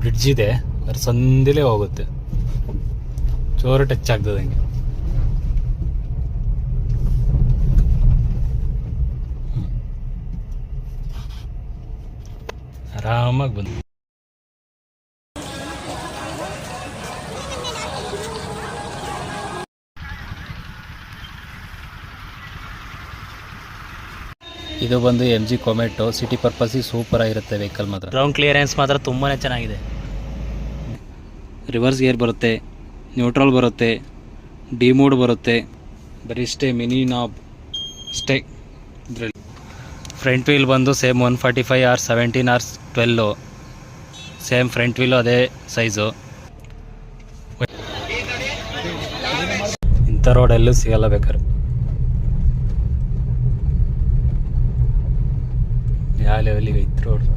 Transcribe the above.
Bridge ಇದೆ. ಅದ್ರ ಸಂದಿಲೇ ಹೋಗುತ್ತೆ. ಜೋರು ಟಚ್ ಆಗ್ತದೆ ಹಂಗೆ. ಆರಾಮಾಗಿ ಬಂದು ಇದು ಬಂದು ಎಂ ಜಿ ಕೊಮೆಟೊ ಸಿಟಿ ಪರ್ಪಸಿಗೆ ಸೂಪರ್ ಆಗಿರುತ್ತೆ ವೆಹಿಕಲ್ ಮಾತ್ರ. ಗ್ರೌಂಡ್ ಕ್ಲಿಯರೆನ್ಸ್ ಮಾತ್ರ ತುಂಬಾ ಚೆನ್ನಾಗಿದೆ. ರಿವರ್ಸ್ ಗೇರ್ ಬರುತ್ತೆ ನ್ಯೂಟ್ರಲ್ ಬರುತ್ತೆ ಡಿ ಮೋಡ್ ಬರುತ್ತೆ ಬರೀ ಇಷ್ಟೇ ಮಿನಿ ನಾಬ್ ಅಷ್ಟೇ ಇದರಲ್ಲಿ. ಫ್ರಂಟ್ ವೀಲ್ ಬಂದು same one forty five R seventeen R twelve same front wheel ಅದೇ ಸೈಜು ಇಂಥ ರೋಡಲ್ಲೂ ಸಿಗಲ್ಲ ಬೇಕಾದ್ರೆ. ആ ലെവലിൽ ഇത്രയുള്ളൂ